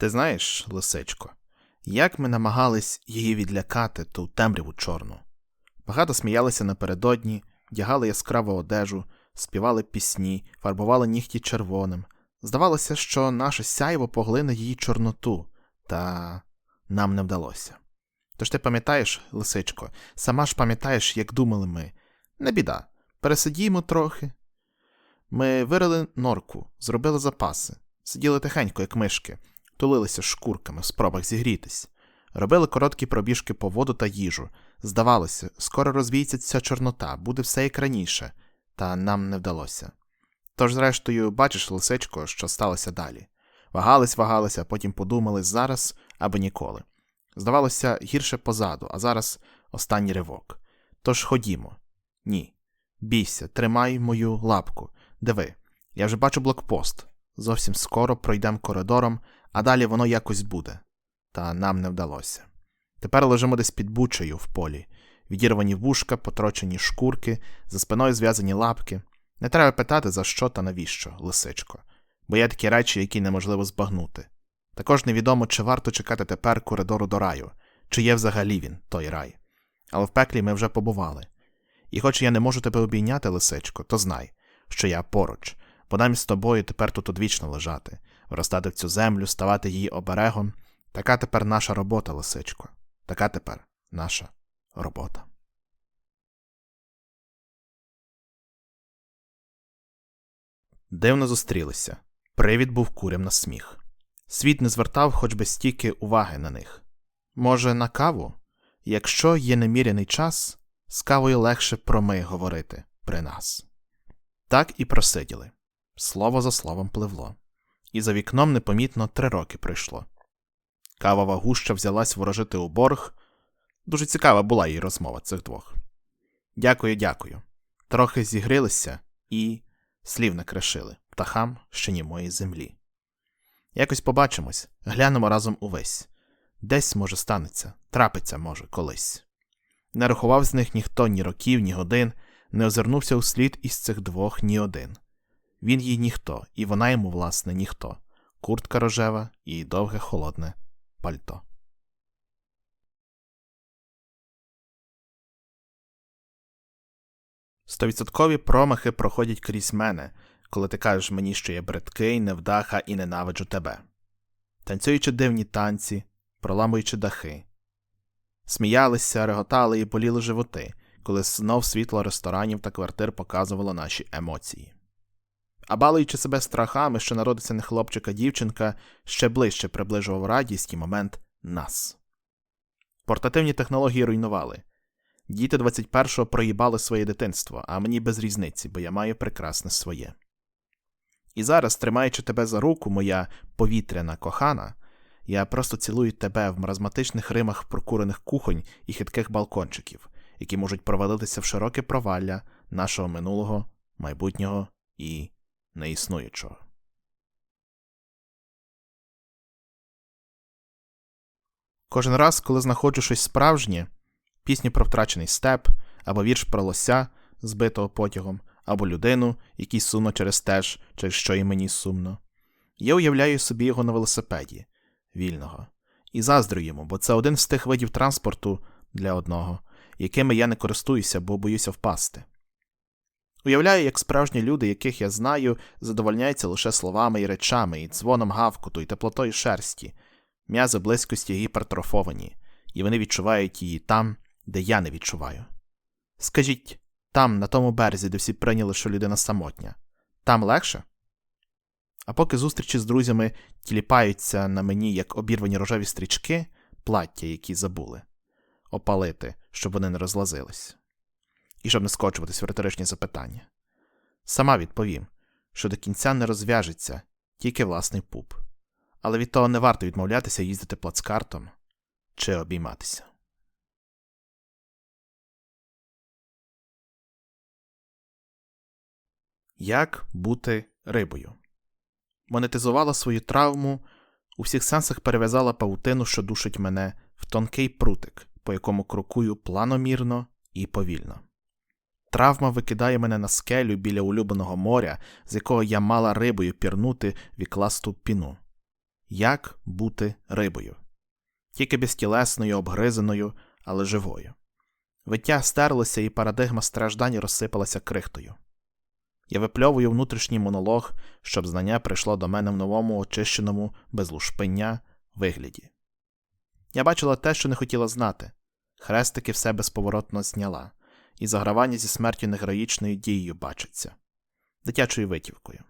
Ти знаєш, лисичко, як ми намагались її відлякати ту темряву чорну. Багато сміялися напередодні, вдягали яскраву одежу, співали пісні, фарбували нігті червоним. Здавалося, що наше сяйво поглине її чорноту, та нам не вдалося. Тож ти пам'ятаєш, лисичко, сама ж пам'ятаєш, як думали ми. Не біда, пересидімо трохи. Ми вирили норку, зробили запаси, сиділи тихенько, як мишки, тулилися шкурками в спробах зігрітись, робили короткі пробіжки по воду та їжу. Здавалося, скоро розвіється ця чорнота, буде все як раніше, та нам не вдалося. Тож, зрештою, бачиш, лисичко, що сталося далі. Вагались, вагалися, потім подумали зараз або ніколи. Здавалося, гірше позаду, а зараз останній ривок. Тож ходімо. Ні. Бійся, тримай мою лапку. Диви, я вже бачу блокпост. Зовсім скоро пройдемо коридором, а далі воно якось буде. Та нам не вдалося. Тепер лежимо десь під бучею в полі, відірвані вушка, потрочені шкурки, за спиною зв'язані лапки. Не треба питати, за що та навіщо, лисичко, бо є такі речі, які неможливо збагнути. Також невідомо, чи варто чекати тепер коридору до раю, чи є взагалі він, той рай. Але в пеклі ми вже побували. І хоч я не можу тебе обійняти, лисичко, то знай, що я поруч, бо нам з тобою тепер тут одвічно лежати, виростати цю землю, ставати її оберегом. Така тепер наша робота, лисичко. Така тепер наша робота. Дивно зустрілися. Привід був курям на сміх. Світ не звертав хоч би стільки уваги на них. Може, на каву? Якщо є неміряний час, з кавою легше про ми говорити при нас. Так і просиділи. Слово за словом пливло. І за вікном непомітно три роки пройшло. Кавова гуща взялась ворожити у борг. Дуже цікава була її розмова цих двох. Дякую, дякую. Трохи зігрилися і слів не кришили птахам ще німої землі. Якось побачимось, глянемо разом увесь. Десь, може, станеться, трапиться, може, колись. Не рахував з них ніхто ні років, ні годин, не озирнувся у слід із цих двох ні один. Він їй ніхто, і вона йому, власне, ніхто. Куртка рожева і довге холодне пальто. Стовідсоткові промахи проходять крізь мене, коли ти кажеш мені, що я бридкий, невдаха і ненавиджу тебе. Танцюючи дивні танці, проламуючи дахи. Сміялися, реготали і боліли животи, коли знов світло ресторанів та квартир показувало наші емоції. А балуючи себе страхами, що народиться не хлопчик, а дівчинка, ще ближче приближував радість і момент нас. Портативні технології руйнували. Діти 21-го проїбали своє дитинство, а мені без різниці, бо я маю прекрасне своє. І зараз, тримаючи тебе за руку, моя повітряна кохана, я просто цілую тебе в маразматичних римах прокурених кухонь і хитких балкончиків, які можуть провалитися в широке провалля нашого минулого, майбутнього і неіснуючого. Кожен раз, коли знаходжу щось справжнє, пісню про втрачений степ або вірш про лося, збитого потягом, або людину, якій сумно через теж, через що і мені сумно. Я уявляю собі його на велосипеді, вільного, і заздрю йому, бо це один з тих видів транспорту для одного, якими я не користуюся, бо боюся впасти. Уявляю, як справжні люди, яких я знаю, задовольняються лише словами і речами, і дзвоном гавкоту, і теплотою шерсті, м'язи близькості гіпертрофовані, і вони відчувають її там, де я не відчуваю. Скажіть, там, на тому березі, де всі прийняли, що людина самотня, там легше? А поки зустрічі з друзями тіліпаються на мені, як обірвані рожеві стрічки, плаття, які забули, опалити, щоб вони не розлазились. І щоб не скочуватись в риторичні запитання. Сама відповім, що до кінця не розв'яжеться тільки власний пуп, але від того не варто відмовлятися їздити плацкартом чи обійматися. Як бути рибою? Монетизувала свою травму, у всіх сенсах перев'язала павутину, що душить мене, в тонкий прутик, по якому крокую планомірно і повільно. Травма викидає мене на скелю біля улюбленого моря, з якого я мала рибою пірнути вікласту піну. як бути рибою, тільки безтілесною, обгризаною, але живою. Виття стерлося, і парадигма страждань розсипалася крихтою. Я випльовую внутрішній монолог, щоб знання прийшло до мене в новому, очищеному, без лушпиння вигляді. Я бачила те, що не хотіла знати. Хрестики все безповоротно зняла, і загравання зі смертю негероїчною дією бачиться, дитячою витівкою.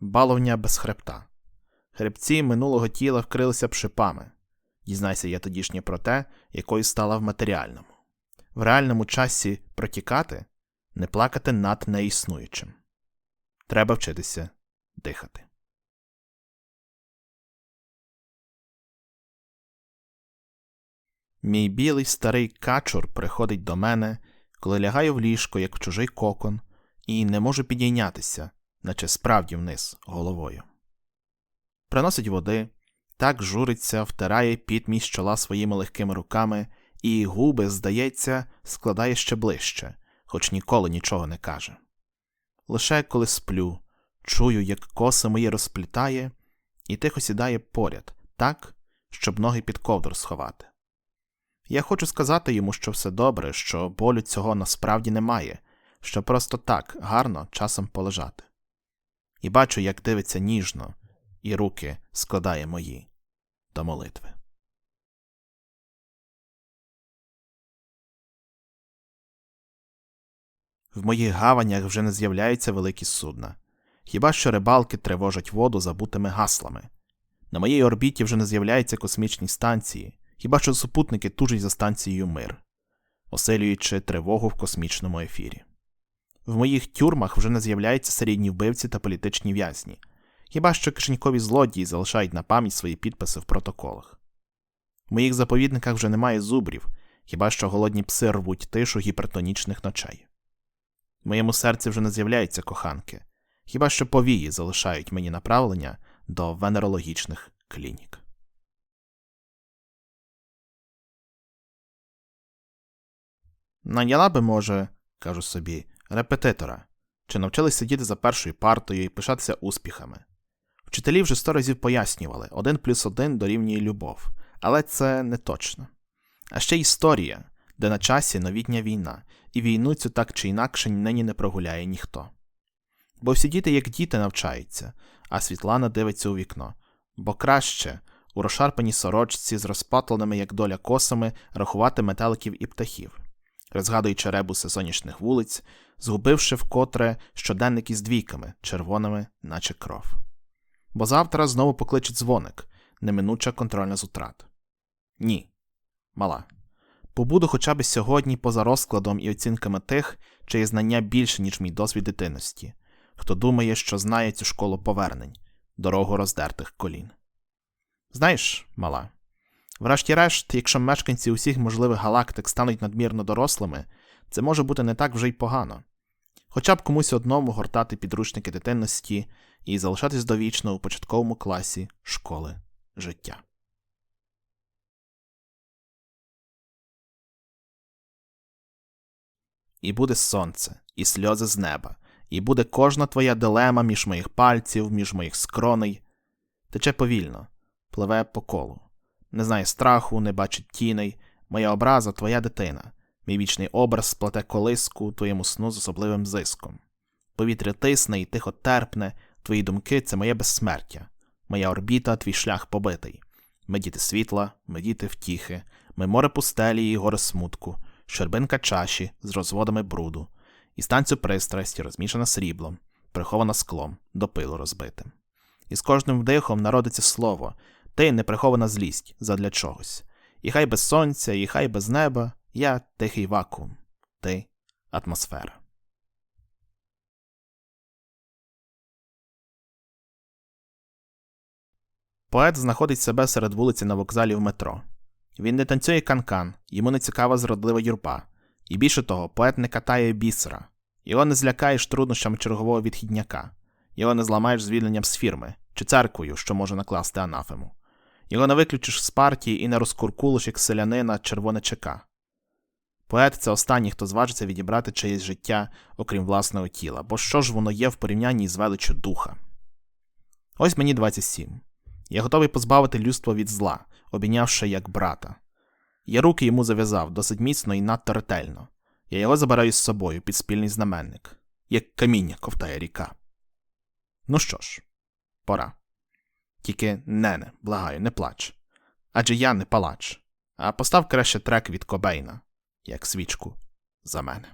Баловня без хребта. Хребці минулого тіла вкрилися б шипами. Дізнайся я тодішнє про те, якою стала в матеріальному. В реальному часі протікати, не плакати над неіснуючим. Треба вчитися дихати. Мій білий старий качур приходить до мене, коли лягаю в ліжко, як в чужий кокон, і не можу підійнятися, наче справді вниз головою. Приносить води, так журиться, втирає під мій чола своїми легкими руками, і губи, здається, складає ще ближче, хоч ніколи нічого не каже. Лише коли сплю, чую, як коси мої розплітає, і тихо сідає поряд, так, щоб ноги під ковдру сховати. Я хочу сказати йому, що все добре, що болю цього насправді немає, що просто так гарно часом полежати. І бачу, як дивиться ніжно, і руки складає мої до молитви. В моїх гаванях вже не з'являються великі судна. Хіба що рибалки тривожать воду забутими гаслами. На моїй орбіті вже не з'являються космічні станції, хіба що супутники тужать за станцією мир, оселюючи тривогу в космічному ефірі. В моїх тюрмах вже не з'являються серійні вбивці та політичні в'язні, хіба що кишенькові злодії залишають на пам'ять свої підписи в протоколах. В моїх заповідниках вже немає зубрів, хіба що голодні пси рвуть тишу гіпертонічних ночей. В моєму серці вже не з'являються коханки, хіба що повії залишають мені направлення до венерологічних клінік. Наняла би, може, кажу собі, репетитора, чи навчились сидіти за першою партою і пишатися успіхами. Вчителі вже сто разів пояснювали, один плюс один дорівнює любов, але це не точно. А ще історія, де на часі новітня війна, і війну цю так чи інакше нині не прогуляє ніхто. Бо всі діти, як діти, навчаються, а Світлана дивиться у вікно, бо краще у розшарпаній сорочці з розпатленими, як доля косами, рахувати метеликів і птахів, розгадуючи ребуси сонячних вулиць, згубивши вкотре щоденник із двійками, червоними, наче кров. Бо завтра знову покличе дзвоник, неминуча контрольна з утрат. Ні, мала. Побуду хоча б сьогодні поза розкладом і оцінками тих, чиє знання більше, ніж мій досвід дитинності, хто думає, що знає цю школу повернень, дорогу роздертих колін. Знаєш, мала, врешті-решт, якщо мешканці усіх можливих галактик стануть надмірно дорослими, це може бути не так вже й погано. Хоча б комусь одному гортати підручники дитинності і залишатись довічно у початковому класі школи життя. І буде сонце, і сльози з неба, і буде кожна твоя дилема між моїх пальців, між моїх скроней. Тече повільно, пливе по колу. Не знає страху, не бачить тіней. Моя образа твоя дитина. Мій вічний образ сплете колиску твоєму сну з особливим зиском. Повітря тисне і тихо терпне, твої думки це моє безсмертя, моя орбіта, твій шлях побитий. Ми діти світла, ми діти втіхи, ми море пустелі і горе смутку, щербинка чаші з розводами бруду, і станцю пристрасті, розмішана сріблом, прихована склом, до пилу розбитим. І з кожним вдихом народиться слово, ти неприхована злість задля чогось. І хай без сонця, і хай без неба, я тихий вакуум, ти атмосфера. Поет знаходить себе серед вулиці на вокзалі в метро. Він не танцює канкан, йому не цікава зродлива юрба. І більше того, поет не катає бісера. Його не злякаєш труднощами чергового відхідняка, його не зламаєш звільненням з фірми чи церквою, що може накласти анафему. Його не виключиш з партії і не розкуркулиш, як селянина червоне ЧК. Поет це останній, хто зважиться відібрати чиєсь життя, окрім власного тіла, бо що ж воно є в порівнянні з величчю духа? Ось мені 27. Я готовий позбавити людство від зла, обійнявши як брата. Я руки йому зав'язав досить міцно і надто ретельно. Я його забираю з собою під спільний знаменник, як каміння ковтає ріка. Ну що ж, пора. Тільки нене, благаю, не плач. Адже я не палач, а постав краще трек від Кобейна, як свічку за мене.